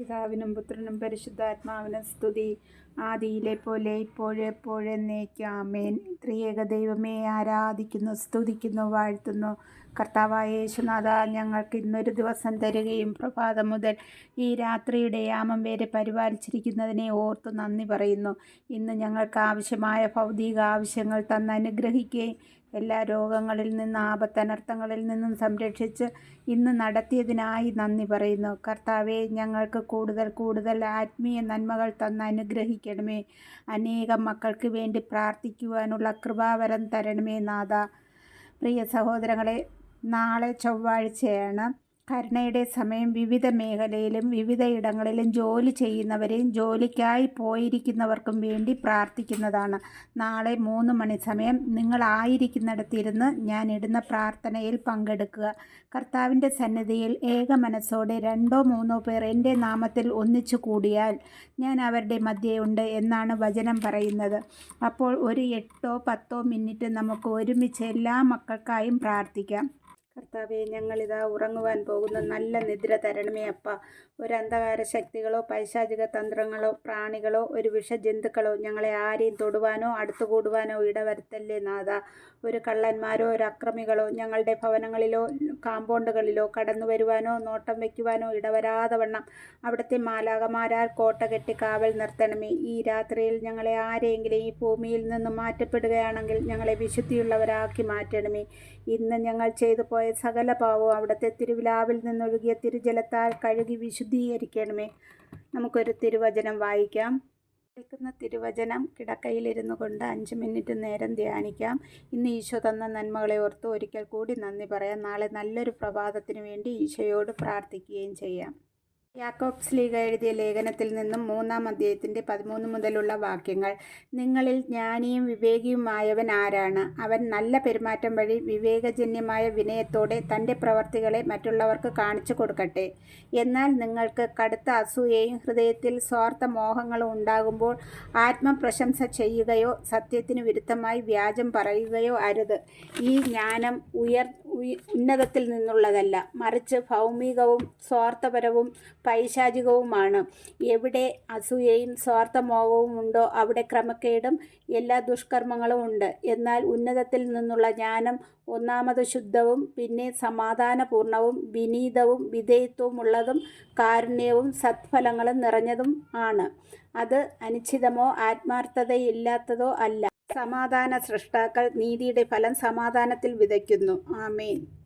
പിതാവിനും പുത്രനും പരിശുദ്ധാത്മാവിനും സ്തുതി. ആദിയിലെ പോലെ ഇപ്പോഴെപ്പോഴെന്നേക്കും ആമേൻ. ത്രിയേക ദൈവമേ ആരാധിക്കുന്നു സ്തുതിക്കുന്നു വാഴ്ത്തുന്നു. കർത്താവായ യേശുനാഥ ഞങ്ങൾക്ക് ഇന്നൊരു ദിവസം തരികയും പ്രഭാതം മുതൽ ഈ രാത്രിയുടെ യാമം വരെ പരിപാലിച്ചിരിക്കുന്നതിനെ ഓർത്ത് നന്ദി പറയുന്നു. ഇന്ന് ഞങ്ങൾക്ക് ആവശ്യമായ ഭൗതിക ആവശ്യങ്ങൾ തന്ന് അനുഗ്രഹിക്കുകയും എല്ലാ രോഗങ്ങളിൽ നിന്ന് ആപത്തനർത്ഥങ്ങളിൽ നിന്നും സംരക്ഷിച്ച് ഇന്ന് നടത്തിയതിനായി നന്ദി പറയുന്നു. കർത്താവെ ഞങ്ങൾക്ക് കൂടുതൽ കൂടുതൽ ആത്മീയ നന്മകൾ തന്ന് അനുഗ്രഹിക്കണമേ. അനേകം മക്കൾക്ക് വേണ്ടി പ്രാർത്ഥിക്കുവാനുള്ള കൃപാവരം തരണമേ നാഥ. പ്രിയ സഹോദരങ്ങളെ നാളെ ചൊവ്വാഴ്ചയാണ്. കരുണയുടെ സമയം വിവിധ മേഖലയിലും വിവിധ ഇടങ്ങളിലും ജോലി ചെയ്യുന്നവരെയും ജോലിക്കായി പോയിരിക്കുന്നവർക്കും വേണ്ടി പ്രാർത്ഥിക്കുന്നതാണ്. നാളെ മൂന്ന് മണി സമയം നിങ്ങളായിരിക്കുന്നിടത്തിരുന്ന് ഞാൻ ഇടുന്ന പ്രാർത്ഥനയിൽ പങ്കെടുക്കുക. കർത്താവിന്റെ സന്നിധിയിൽ ഏക മനസ്സോടെ രണ്ടോ മൂന്നോ പേർ എന്റെ നാമത്തിൽ ഒന്നിച്ചു കൂടിയാൽ ഞാൻ അവരുടെ മധ്യയുണ്ട് എന്നാണ് വചനം പറയുന്നത്. അപ്പോൾ ഒരു എട്ടോ പത്തോ മിനിറ്റ് നമുക്ക് ഒരുമിച്ച് എല്ലാ മക്കൾക്കായും പ്രാർത്ഥിക്കാം. കർത്താവെ ഞങ്ങളിതാ ഉറങ്ങുവാൻ പോകുന്ന നല്ല നിദ്ര തരണമേ അപ്പ. ഒരു അന്ധകാര ശക്തികളോ പൈശാചിക തന്ത്രങ്ങളോ പ്രാണികളോ ഒരു വിഷ ജന്തുക്കളോ ഞങ്ങളെ ആരെയും തൊടുവാനോ അടുത്തുകൂടുവാനോ ഇടവരുത്തല്ലേ നാഥ. ഒരു കള്ളന്മാരോ ഒരു അക്രമികളോ ഞങ്ങളുടെ ഭവനങ്ങളിലോ കാമ്പൗണ്ടുകളിലോ കടന്നു വരുവാനോ നോട്ടം വയ്ക്കുവാനോ ഇടവരാതെ വണ്ണം അവിടുത്തെ മാലാകമാരാൽ കോട്ട കെട്ടി കാവൽ നിർത്തണമേ. ഈ രാത്രിയിൽ ഞങ്ങളെ ആരെയെങ്കിലും ഈ ഭൂമിയിൽ നിന്ന് മാറ്റപ്പെടുകയാണെങ്കിൽ ഞങ്ങളെ വിശുദ്ധിയുള്ളവരാക്കി മാറ്റണമേ. ഇന്ന് ഞങ്ങൾ ചെയ്തു പോയ സകല പാവവും അവിടുത്തെ തിരുവിലാവിൽ നിന്നൊഴുകിയ തിരുജലത്താൽ കഴുകി വിശുദ്ധീകരിക്കണമേ. നമുക്കൊരു തിരുവചനം വായിക്കാം. കേൾക്കുന്ന തിരുവചനം കിടക്കയിലിരുന്നു കൊണ്ട് അഞ്ച് മിനിറ്റ് നേരം ധ്യാനിക്കാം. ഇന്ന് ഈശോ തന്ന നന്മകളെ ഓർത്ത് ഒരിക്കൽ കൂടി നന്ദി പറയാം. നാളെ നല്ലൊരു പ്രഭാതത്തിന് വേണ്ടി ഈശോയോട് പ്രാർത്ഥിക്കുകയും ചെയ്യാം. യാക്കോബ്സ് ലീഗ എഴുതിയ ലേഖനത്തിൽ നിന്നും മൂന്നാം അധ്യായത്തിന്റെ പതിമൂന്ന് മുതലുള്ള വാക്യങ്ങൾ നിങ്ങളിൽ ജ്ഞാനിയും വിവേകിയുമായവൻ ആരാണ്? അവൻ നല്ല പെരുമാറ്റം വഴി വിവേകജന്യമായ വിനയത്തോടെ തന്റെ പ്രവർത്തികളെ മറ്റുള്ളവർക്ക് കാണിച്ചു കൊടുക്കട്ടെ. എന്നാൽ നിങ്ങൾക്ക് കടുത്ത അസൂയയും ഹൃദയത്തിൽ സ്വാർത്ഥ മോഹങ്ങളും ഉണ്ടാകുമ്പോൾ ആത്മപ്രശംസ ചെയ്യുകയോ സത്യത്തിന് വിരുദ്ധമായി വ്യാജം പറയുകയോ അരുത്. ഈ ജ്ഞാനം ഉയർ ഉന്നതത്തിൽ നിന്നുള്ളതല്ല. മറിച്ച് ഭൗമികവും സ്വാർത്ഥപരവും പൈശാചികവുമാണ്. എവിടെ അസൂയയും സ്വാർത്ഥമോഹവും ഉണ്ടോ അവിടെ ക്രമക്കേടും എല്ലാ ദുഷ്കർമ്മങ്ങളും ഉണ്ട്. എന്നാൽ ഉന്നതത്തിൽ നിന്നുള്ള ജ്ഞാനം ഒന്നാമത് ശുദ്ധവും പിന്നെ സമാധാനപൂർണവും വിനീതവും വിധേയത്വമുള്ളതും കാരുണ്യവും സത്ഫലങ്ങളും നിറഞ്ഞതും ആണ്. അത് അനിശ്ചിതമോ ആത്മാർത്ഥതയില്ലാത്തതോ അല്ല. സമാധാന സൃഷ്ടാക്കൾ നീതിയുടെ ഫലം സമാധാനത്തിൽ വിതയ്ക്കുന്നു. ആമേൻ.